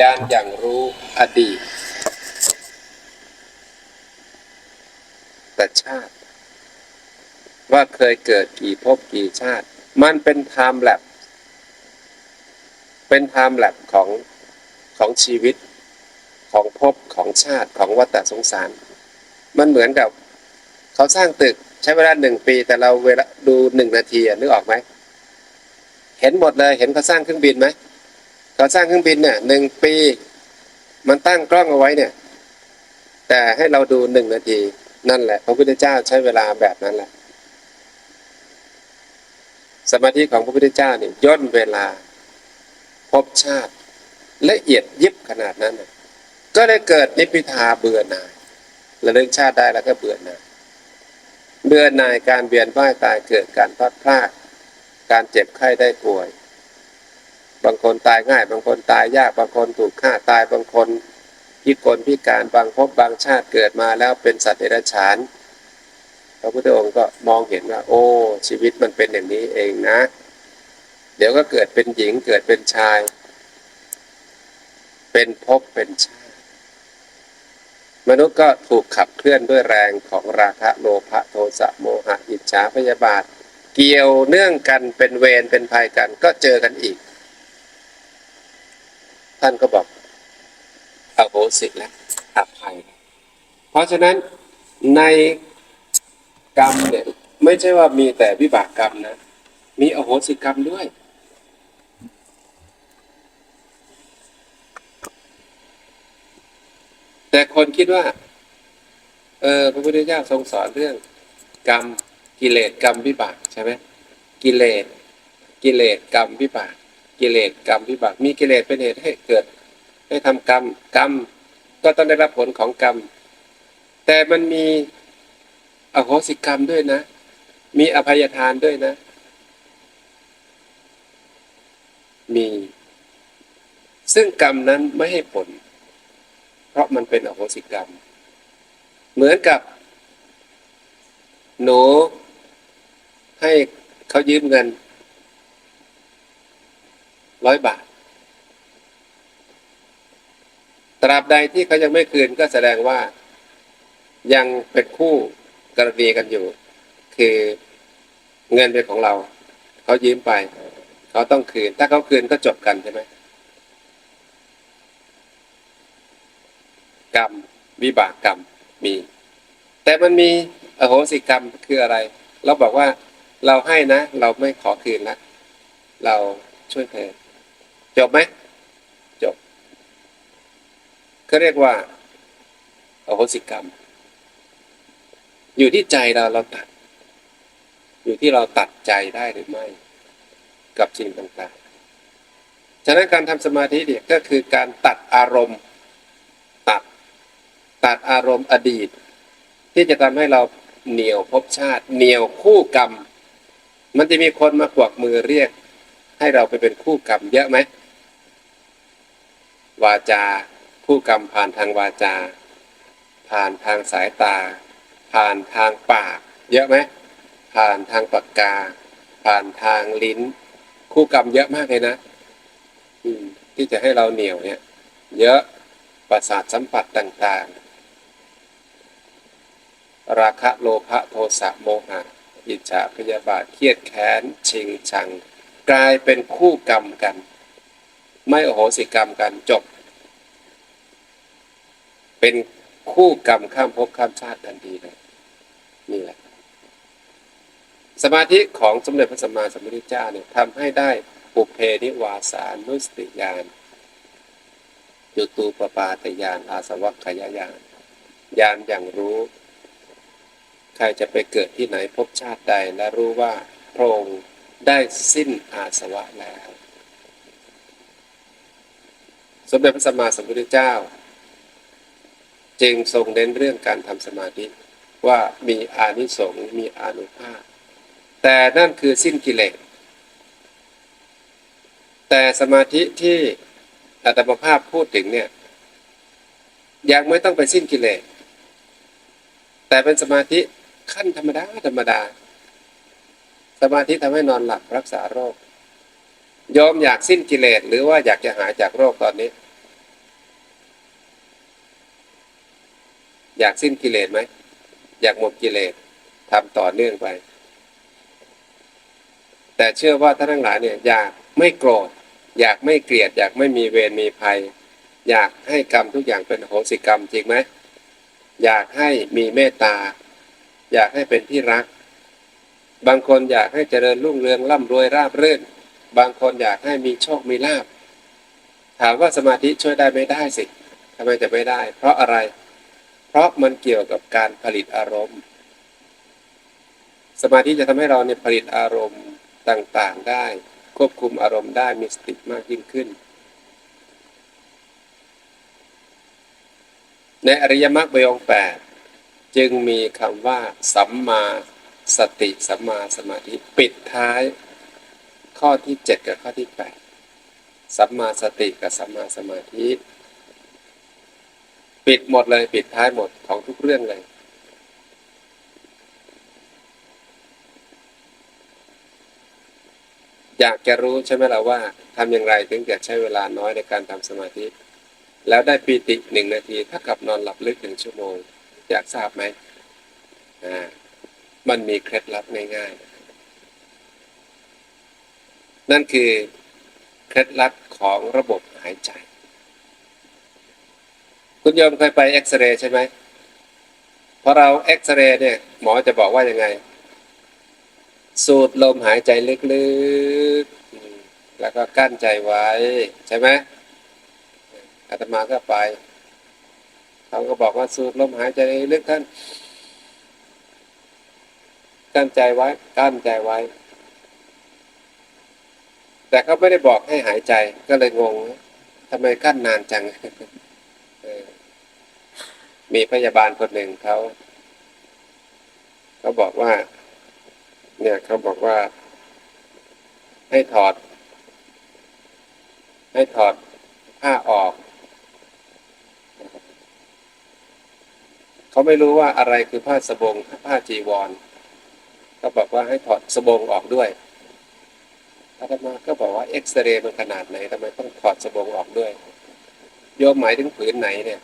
ยานอย่างรู้อดีตแต่ชาติ ว่าเคยเกิดกี่ภพกี่ชาติ มันเป็นไทม์แลบเป็นไทม์แลบของของชีวิตของภพของชาติของวัฏสงสาร มันเหมือนกับ เขาสร้างตึกใช้เวลาหนึ่งปี แต่เราเวลาดูหนึ่งนาทีนึกออกไหม เห็นหมดเลยเห็นเขาสร้างเครื่องบินไหม เขาสร้างเครื่องบินเนี่ยหนึ่งปี มันตั้งกล้องเอาไว้เนี่ย แต่ให้เราดูหนึ่งนาทีนั่นแหละ พระพุทธเจ้าใช้เวลาแบบนั้นแหละ สมาธิของพระพุทธเจ้าเนี่ยย่นเวลาพบชาติละเอียดยิบขนาดนั้น ก็เลยเกิดนิพพิทาเบื่อหน่ายระลึกชาติได้แล้วก็เบื่อหน่ายเบื่อหน่ายการเวียนว่ายตายเกิดการพลาดพลาดการเจ็บไข้ได้ป่วย บางคนตายง่าย บางคนตายยาก บางคนถูกฆ่าตาย บางคนพิกลพิการบางภพบางชาติเกิดมาแล้วเป็นสัตว์เดรัจฉาน พระพุทธองค์ก็มองเห็นว่า โอ้ ชีวิตมันเป็นอย่างนี้เองนะ เดี๋ยวก็เกิดเป็นหญิงเกิดเป็นชาย เป็นภพเป็นชาติ มนุษย์ก็ถูกขับเคลื่อนด้วยแรงของราคะโลภะโทสะโมหะอิจฉาพยาบาท เกี่ยวเนื่องกันเป็นเวรเป็นภัยกันก็เจอกันอีก ท่านก็บอกอโหสิและอภัย เพราะฉะนั้นในกรรมเนี่ยไม่ใช่ว่ามีแต่วิบากกรรมนะ มีอโหสิกรรมด้วยแต่คนคิดว่า เออพระพุทธเจ้าทรงสอนเรื่อง กรรมกิเลสกรรมวิบากใช่ไหมกิเลสกิเลสกรรมวิบาก กิเลสกรรมวิบากมีกิเลสเป็นเหตุให้เกิดให้ทำกรรมกรรมก็ต้องได้รับผลของกรรม แต่มันมีอโหสิกรรมด้วยนะ มีอภัยทานด้วยนะ มี ซึ่งกรรมนั้นไม่ให้ผล เพราะมันเป็นอโหสิกรรม เหมือนกับ หนูให้เขายืมเงิน ร้อยบาท ตราบใดที่เขายังไม่คืนก็แสดงว่า ยังเป็นคู่กรณีกันอยู่ คือเงินเป็นของเรา เขายืมไป เขาต้องคืน ถ้าเขาคืนก็จบกันใช่ไหมกรรมวิบากกรรมมี แต่มันมีอโหสิกรรมคืออะไร เราบอกว่าเราให้นะ เราไม่ขอคืนละเราช่วยเธอ จบไหมจบก็เรียกว่าอโหสิกรรม อยู่ที่ใจเราเราตัด อยู่ที่เราตัดใจได้หรือไม่ กับสิ่งต่างๆ ฉะนั้นการทำสมาธิเนี่ยก็คือการตัดอารมณ์ ตัด ตัดอารมณ์อดีต ที่จะทำให้เราเหนียวภพชาติ เหนียวคู่กรรม มันจะมีคนมากวักมือเรียก ให้เราไปเป็นคู่กรรมเยอะไหม วาจาคู่กรรมผ่านทางวาจา ผ่านทางสายตา ผ่านทางปาก เยอะไหมผ่านทางปากกา ผ่านทางลิ้น คู่กรรมเยอะมากเลยนะอืมที่จะให้เราเหนียวเนี่ย เยอะประสาทสัมผัสต่างๆ ราคะโลภะโทสะโมหะ อิจฉาพยาบาทเครียดแค้น ชิงชัง กลายเป็นคู่กรรมกัน ไม่โอโหสิกรรมกันจบ เป็นคู่กรรมข้ามภพข้ามชาติทันทีเลยนี่แหละ สมาธิของสมเด็จพระสัมมาสัมพุทธเจ้าเนี่ยทำให้ได้ปุเพนิวาสานุสติญาณจุตูปปาตญาณอาสวัคขยายานญาณอย่างรู้ ใครจะไปเกิดที่ไหนพบชาติใดและรู้ว่าพระองค์ได้สิ้นอาสวะแล้ว สมเด็จพระสัมมาสัมพุทธเจ้า จึงทรงเน้นเรื่องการทำสมาธิว่ามีอานิสงส์มีอานุภาพ แต่นั่นคือสิ้นกิเลสแต่สมาธิที่อาตมภาพพูดถึงเนี่ยยังไม่ต้องไปสิ้นกิเลสแต่เป็นสมาธิขั้นธรรมดาธรรมดา สมาธิทำให้นอนหลับรักษาโรคยอมอยากสิ้นกิเลสหรือว่าอยากจะหายจากโรคตอนนี้ อยากสิ้นกิเลสไหม อยากหมดกิเลสทำต่อเนื่องไป แต่เชื่อว่าท่านทั้งหลายเนี่ย อยากไม่โกรธ อยากไม่เกลียด อยากไม่มีเวรมีภัย อยากให้กรรมทุกอย่างเป็นโหสิกรรมจริงไหมอยากให้มีเมตตา อยากให้เป็นที่รัก บางคนอยากให้เจริญรุ่งเรืองร่ำรวยราบรื่น บางคนอยากให้มีโชคมีลาภถามว่าสมาธิช่วยได้ไม่ได้สิทำไมจะไม่ได้ เพราะอะไรเพราะมันเกี่ยวกับการผลิตอารมณ์ สมาธิจะทำให้เราเนี่ยผลิตอารมณ์ต่างๆได้ ควบคุมอารมณ์ได้มีสติมากยิ่งขึ้น ในอริยมรรคบยองแปดจึงมีคำว่า สัมมาสติสัมมาสมาธิปิดท้าย ข้อที่เจ็ดกับข้อที่แปดสัมมาสติกับสัมมาสมาธิ ปิดหมดเลย ปิดท้ายหมดของทุกเรื่องเลย อยากจะรู้ใช่ไหมล่ะว่าทำอย่างไรถึงจะใช้เวลาน้อยในการทำสมาธิ แล้วได้ปีติหนึ่งนาทีถ้ากับนอนหลับลึกหนึ่งชั่วโมง อยากทราบไหมอ่ามันมีเคล็ดลับง่ายๆ นั่นคือเคล็ดลับของระบบหายใจ คุณโยมเคยไปเอ็กซเรย์ใช่ไหมพอเราเอ็กซเรย์เนี่ย หมอจะบอกว่ายังไง สูดลมหายใจลึกๆ แล้วก็กั้นใจไว้ ใช่ไหมอาตมาก็ไปเขาก็บอกว่าสูดลมหายใจลึกท่านกั้นใจไว้กั้นใจไว้ แต่เขาไม่ได้บอกให้หายใจก็เลยงงทำไมกั้นนานจัง มีพยาบาลคนหนึ่งเขาเขาบอกว่า เนี่ยเขาบอกว่า ให้ถอด ให้ถอดผ้าออกเขาไม่รู้ว่าอะไรคือผ้าสบงผ้าจีวรเขาบอกว่าให้ถอดสบงออกด้วยอาตมาก็บอกว่าเอ็กซเรย์มันขนาดไหนทำไมต้องถอดสบงออกด้วยโยมหมายถึงผืนไหนเนี่ย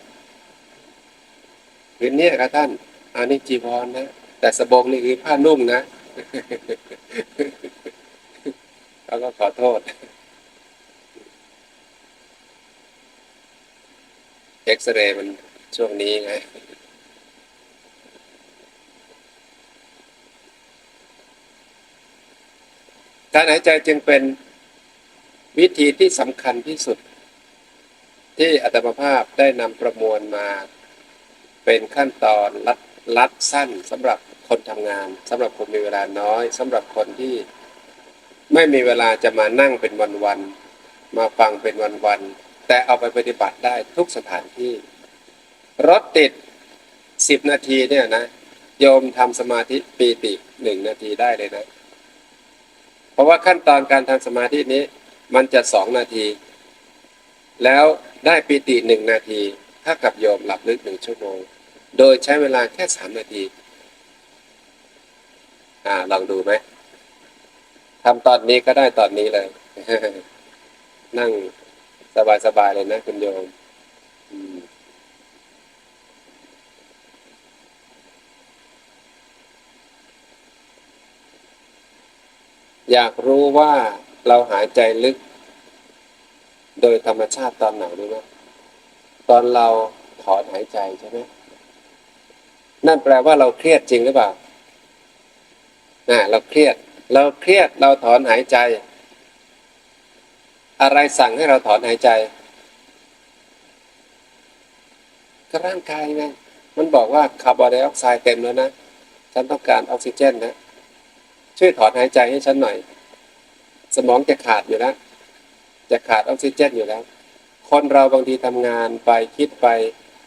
ผืนเนี้ยครับท่านอันนี้จีวรนะแต่สบงนี่คือผ้านุ่งนะเขาก็ขอโทษ เอ็กซเรย์มันช่วงนี้ไงการหายใจจึงเป็นวิธีที่สำคัญที่สุด ที่อัตมภาพได้นำประมวลมา เป็นขั้นตอนลัดลัดสั้นสำหรับคนทำงานสำหรับคนมีเวลาน้อยสำหรับคนที่ไม่มีเวลาจะมานั่งเป็นวันๆมาฟังเป็นวันๆแต่เอาไปปฏิบัติได้ทุกสถานที่ รถติดสิบนาทีเนี่ยนะโยมทำสมาธิปีติหนึ่งนาทีได้เลยนะ เพราะว่าขั้นตอนการทำสมาธินี้ มันจะสองนาที แล้วได้ปีติหนึ่งนาที ถ้ากับโยมหลับลึกหนึ่งชั่วโมง โดยใช้เวลาแค่สามนาทีอ่าลองดูไหมทำตอนนี้ก็ได้ตอนนี้เลย นั่งสบายๆเลยนะคุณโยมอืมอยากรู้ว่าเราหายใจลึก โดยธรรมชาติตอนไหนรู้ไหมตอนเราถอนหายใจใช่ไหม นั่นแปลว่าเราเครียดจริงหรือเปล่าน่ะเราเครียด เราเครียดเราถอนหายใจ อะไรสั่งให้เราถอนหายใจก็ร่างกายไงมันบอกว่าคาร์บอนไดออกไซด์เต็มแล้วนะฉันต้องการออกซิเจนนะช่วยถอนหายใจให้ฉันหน่อย สมองจะขาดอยู่แล้วจะขาดออกซิเจนอยู่แล้ว คนเราบางทีทำงานไปคิดไป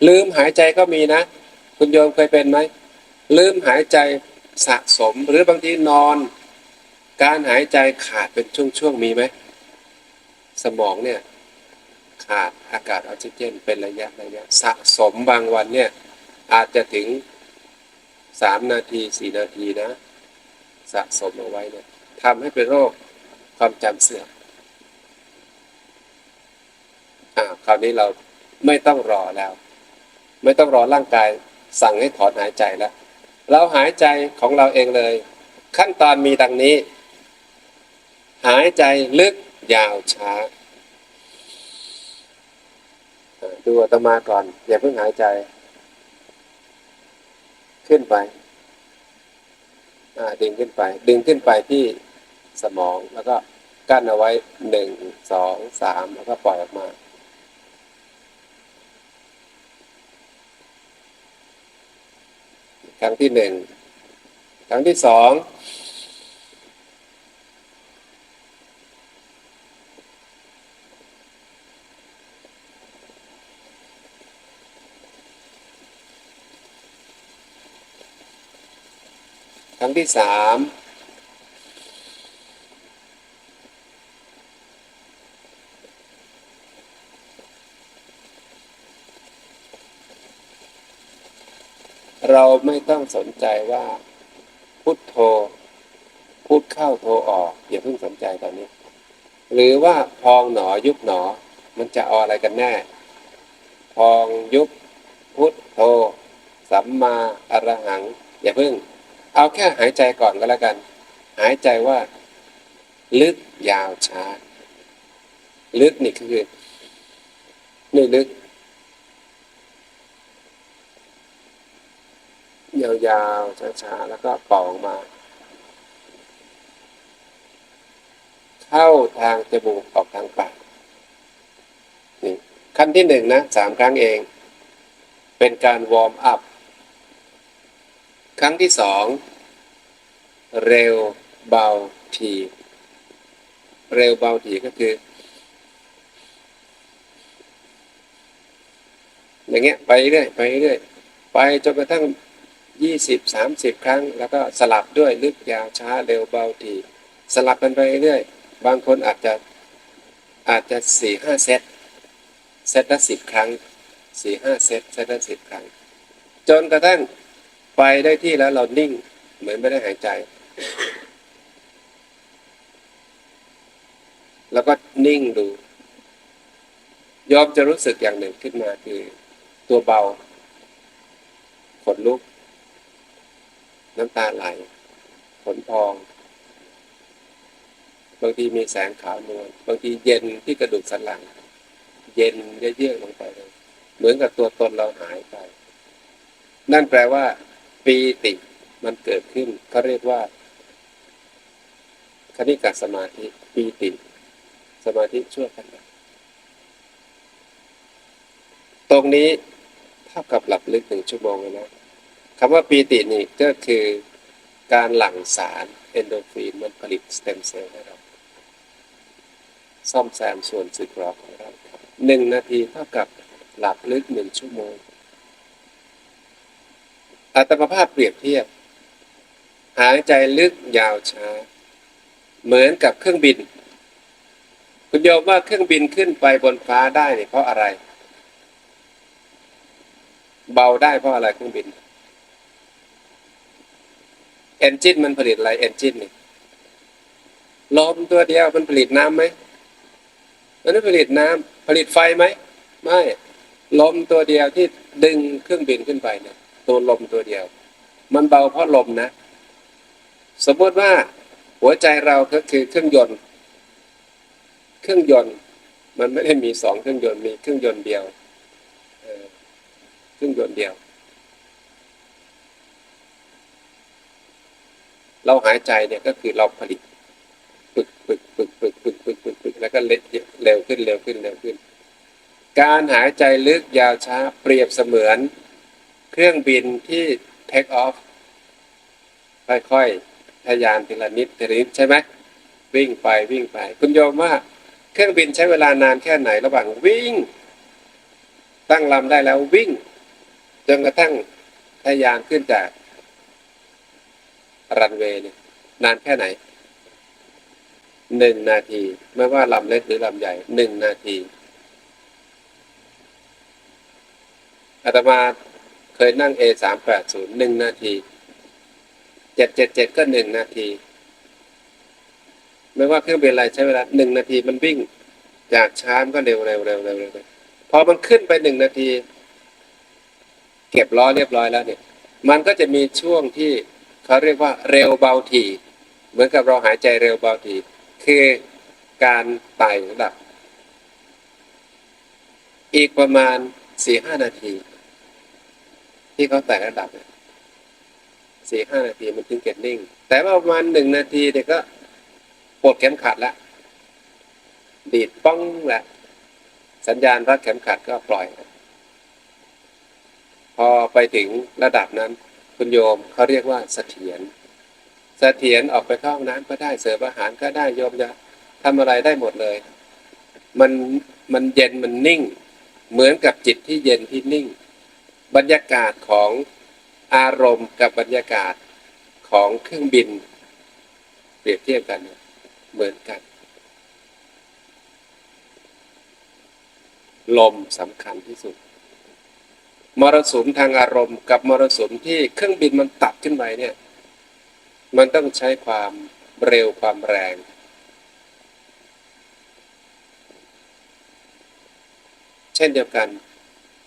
ลืมหายใจก็มีนะ คุณโยมเคยเป็นไหมลืมหายใจสะสมหรือบางทีนอน การหายใจขาดเป็นช่วงๆมีไหมสมองเนี่ยขาดอากาศออกซิเจนเป็นระยะระยะสะสมบางวันเนี่ยอาจจะถึงสามนาทีสี่นาทีนะ สะสมเอาไว้เนี่ยทำให้เป็นโรคความจำเสื่อมอ่าคราวนี้เราไม่ต้องรอแล้ว ไม่ต้องรอร่างกาย สั่งให้ถอนหายใจแล้ว เราหายใจของเราเองเลย ขั้นตอนมีดังนี้ หายใจลึกยาวช้า ดูอาตมาก่อน อย่าเพิ่งหายใจ ขึ้นไปดึงขึ้นไป ดึงขึ้นไปที่สมองแล้วก็กั้นเอาไว้หนึ่งสองสามแล้วก็ปล่อยออกมา ครั้งที่หนึ่งครั้งที่สองครั้งที่สาม เราไม่ต้องสนใจว่าพุทโธพูดเข้าโทรออกอย่าเพิ่งสนใจตอนนี้ หรือว่าพองหนอยุบหนอ มันจะเอาอะไรกันแน่ พองยุบพุทโธสัมมาอรหัง อย่าเพิ่ง เอาแค่หายใจก่อนก็แล้วกัน หายใจว่า ลึกยาวช้า ลึกนี่คือ นี่ลึก ยาวๆช้าๆแล้วก็ปล่อยออกมา เข้าทางจมูกออกทางปากนี่ขั้นที่หนึ่งนะสามครั้งเอง เป็นการวอร์มอัพ ครั้งที่สองเร็วเบาทีเร็วเบาทีก็คือ อย่างเงี้ยไปเรื่อยไปเรื่อยไปจนกระทั่ง ยี่สิบสามสิบครั้ง แล้วก็สลับด้วยลึกยาวช้าเร็วเบาทีสลับกันไปเรื่อยบางคนอาจจะอาจจะสี่ห้าเซตเซตละสิบครั้งสี่ห้าเซตเซตละสิบครั้ง จนกระทั่งไปได้ที่แล้วเรานิ่ง เหมือนไม่ได้หายใจ แล้วก็นิ่งดูยอมจะรู้สึกอย่างหนึ่งขึ้นมาคือตัวเบาขนลุก น้ำตาไหลขนพอง บางทีมีแสงขาวนวลบางทีเย็นที่กระดูกสันหลัง เย็นเยือกๆลงไปเลยเหมือนกับตัวตนเราหายไป นั่นแปลว่า ปีติมันเกิดขึ้นเขาเรียกว่าคณิกาสมาธิปีติ สมาธิชั่วขณะตรงนี้เท่ากับหลับลึกหนึ่งชั่วโมงเลยนะ คำว่าปีตินี่ก็คือการหลั่งสารเอนโดฟินมันผลิตสเต็มเซลล์ให้เราซ่อมแซมส่วนสึกหรอของเราหนึ่งนาทีเท่ากับหลับลึกหนึ่งชั่วโมง อัตมภาพเปรียบเทียบ หายใจลึกยาวช้า เหมือนกับเครื่องบิน คุณโยมว่าเครื่องบินขึ้นไปบนฟ้าได้เนี่ยเพราะอะไร เบาได้เพราะอะไรเครื่องบิน เอนจินมันผลิตอะไรเอนจินนี่ลมตัวเดียวมันผลิตน้ำไหมมันไม่ผลิตน้ำผลิตไฟไหมไม่ลมตัวเดียวที่ดึงเครื่องบินขึ้นไปเนี่ยตัวลมตัวเดียว มันเบาเพราะลมนะ สมมติว่าหัวใจเราก็คือเครื่องยนต์ เครื่องยนต์มันไม่ได้มีสองเครื่องยนต์มีเครื่องยนต์เดียวเครื่องยนต์เดียว เราหายใจเนี่ยก็คือเราผลิตปึกปึกปึกปึกปึกปึกปึกปึกแล้วก็เล็ดเร็วขึ้นเร็วขึ้นเร็วขึ้น การหายใจลึกยาวช้าเปรียบเสมือน เครื่องบินที่ take off ค่อยๆทะยานทีละนิดทีละนิดใช่ไหมวิ่งไปวิ่งไป คุณโยมว่าเครื่องบินใช้เวลานานแค่ไหนระหว่างวิ่ง ตั้งลำได้แล้ววิ่งจนกระทั่งทะยานขึ้นจาก รันเวย์เนี่ยนานแค่ไหนหนึ่งนาที ไม่ว่าลำเล็กหรือลำใหญ่หนึ่งนาทีอาตมาเคยนั่ง A สามแปดศูนย์หนึ่งนาทีเจ็ดเจ็ดเจ็ดก็หนึ่งนาที ไม่ว่าเครื่องบินอะไรใช้เวลาหนึ่งนาทีมันวิ่ง จากช้ามก็เร็วเร็วเร็วเร็วเร็วพอมันขึ้นไปหนึ่งนาที เก็บล้อเรียบร้อยแล้วเนี่ย มันก็จะมีช่วงที่ เขาเรียกว่าเร็วเบาถี่เหมือนกับเราหายใจเร็วเบาถี่คือการไต่ระดับ อีกประมาณสี่ห้านาที ที่เขาไต่ระดับเนี่ยสี่ห้านาทีมันถึงเก็ตนิ่ง แต่ว่าประมาณหนึ่งนาทีเด็กก็ปลดเข็มขัดแล้วดีดป้องแหละสัญญาณรัดเข็มขัดก็ปล่อย พอไปถึงระดับนั้น คุณโยมเขาเรียกว่าเสถียรเสถียรออกไปเข้าห้องน้ำก็ได้เสิร์ฟอาหารก็ได้โยมจะทำอะไรได้หมดเลย มันมันเย็นมันนิ่ง เหมือนกับจิตที่เย็นที่นิ่ง บรรยากาศของอารมณ์กับบรรยากาศของเครื่องบิน เปรียบเทียบกันเหมือนกัน ลมสำคัญที่สุด มรสุมทางอารมณ์ กับมรสุมที่เครื่องบินมันตัดขึ้นไปเนี่ย มันต้องใช้ความเร็วความแรง เช่นเดียวกัน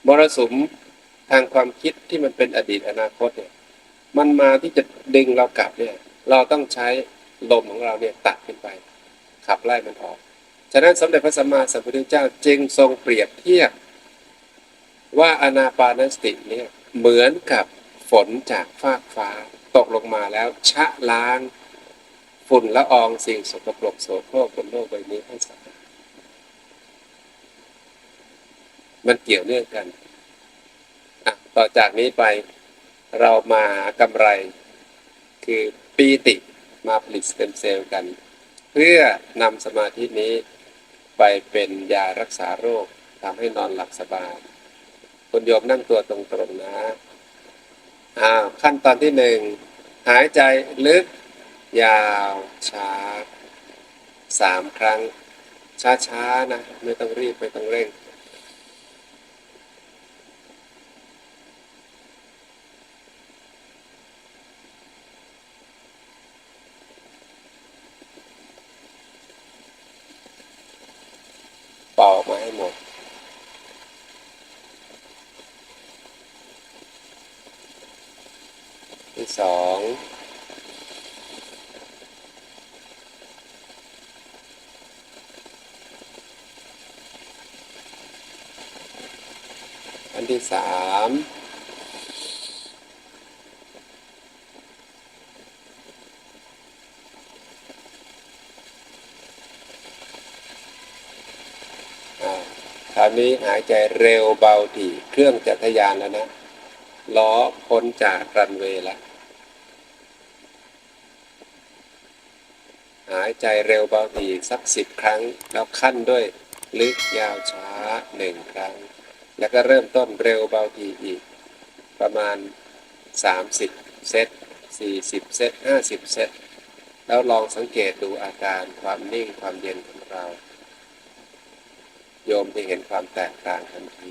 มรสุมทางความคิดที่มันเป็นอดีตอนาคตเนี่ย มันมาที่จะดึงเรากลับเนี่ย เราต้องใช้ลมของเราเนี่ยตัดขึ้นไป ขับไล่มันออก ฉะนั้นสมเด็จพระสัมมาสัมพุทธเจ้าจึงทรงเปรียบเทียบ ว่าอนาปานสติเนี่ยเหมือนกับฝนจากฟากฟ้าตกลงมาแล้วชะล้างฝุ่นละอองสิ่งสกปรกโสโครกบนโลกใบนี้ให้สะอาดมันเกี่ยวเนื่องกันอะต่อจากนี้ไปเรามาหากำไร คือปีติมาผลิตสเต็มเซลล์กัน เพื่อนำสมาธินี้ไปเป็นยารักษาโรคทำให้นอนหลับสบาย คุณโยมนั่งตัวตรงๆนะอ้าวขั้นตอนที่หนึ่งหายใจลึก ยาวช้าสามครั้ง ช้าๆนะ ไม่ต้องรีบ ไม่ต้องเร่ง เป่าออกมาให้หมด ที่สองอั นที่สามคราวนี้หายใจเร็วเบาถี่เครื่องจักรยานแล้วนะล้อพ้นจากรันเวย์แล้วหายใจเร็วเบาถี่สักสิบครั้ง แล้วขั้นด้วยลึกยาวช้าหนึ่งครั้ง แล้วก็เริ่มต้นเร็วเบาทีอีก ประมาณ 30 เซต 40 เซต 50 เซต แล้วลองสังเกตดูอาการความนิ่งความเย็นของเรา โยมจะเห็นความแตกต่างทันที